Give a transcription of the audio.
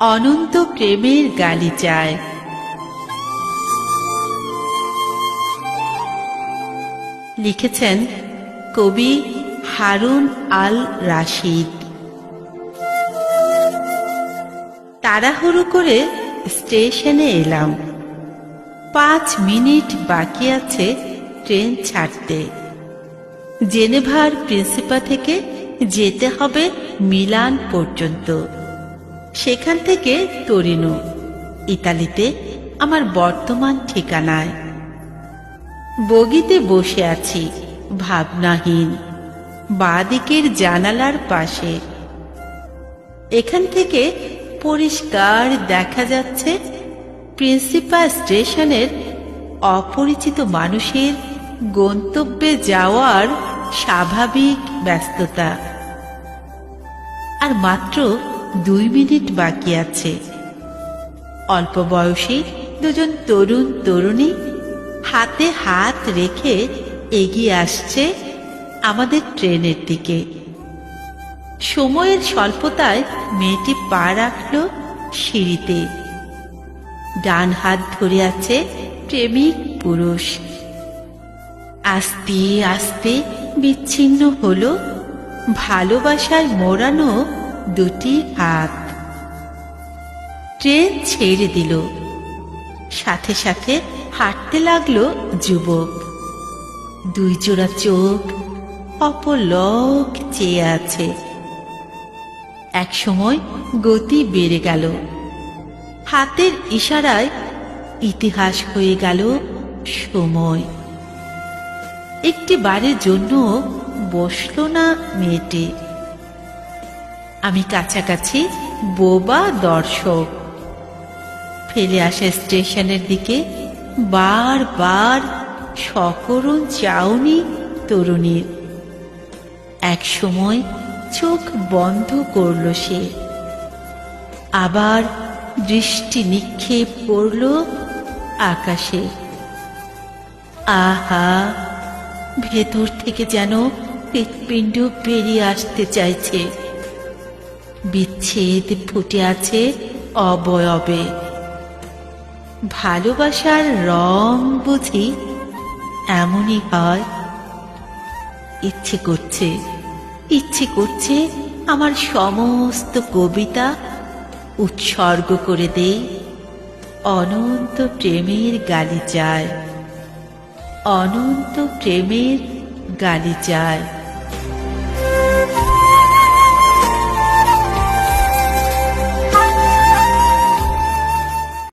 অনন্ত প্রেমের গালিচায় লিখেছেন কবি হারুন আল রাশিদ। তাড়াহুড়ো করে স্টেশনে এলাম। পাঁচ মিনিট বাকি আছে ট্রেন ছাড়তে। জেনেভার প্রিন্সিপা থেকে যেতে হবে মিলান পর্যন্ত। সেখান থেকে তরিনো, ইতালিতে আমার বর্তমান ঠিকানায়। বগিতে বসে আছি, ভাবনাহীন, বাদিকের জানালার পাশে। এখান থেকে পরিষ্কার দেখা যাচ্ছে প্রিন্সিপা স্টেশনের অপরিচিত মানুষের গন্তব্যে যাওয়ার স্বাভাবিক ব্যস্ততা। আর মাত্র দুই মিনিট বাকি আছে। অল্প বয়সী দুজন তরুণ তরুণী হাতে হাত রেখে এগিয়ে আসছে আমাদের ট্রেনের দিকে। সময়ের স্বল্পতায় মেয়েটি পা রাখল সিঁড়িতে। ডান হাত ধরে আছে প্রেমিক পুরুষ। আস্তে আস্তে বিচ্ছিন্ন হলো। ভালোবাসায় মোড়ানো দুটি হাত। ট্রেন ছেড়ে দিল। সাথে সাথে হাঁটতে লাগল যুবক। দুই জোড়া চোখ, অপলক চেয়ে আছে। এক সময় গতি বেড়ে গেল। হাতের ইশারায় ইতিহাস হয়ে গেল সময়। একটি বারের জন্য বসল না মেয়েটি। আমি কাছাকাছি বোবা দর্শক। ফেলে আসা স্টেশনের দিকে বারবার সকরুণ চাউনি তরুণীর। এক সময় চোখ বন্ধ করল সে। আবার দৃষ্টি নিক্ষেপ করল আকাশে। আহা, ভেতর থেকে যেন হৃৎপিণ্ড বেরিয়ে আসতে চাইছে। বিচ্ছেদ ফুটে আছে অবয়বে। ভালোবাসার রং বুঝি এমনই হয়। ইচ্ছে করছে ইচ্ছে করছে আমার সমস্ত কবিতা উৎসর্গ করে দেই। অনন্ত প্রেমের গালিচায় অনন্ত প্রেমের গালিচায়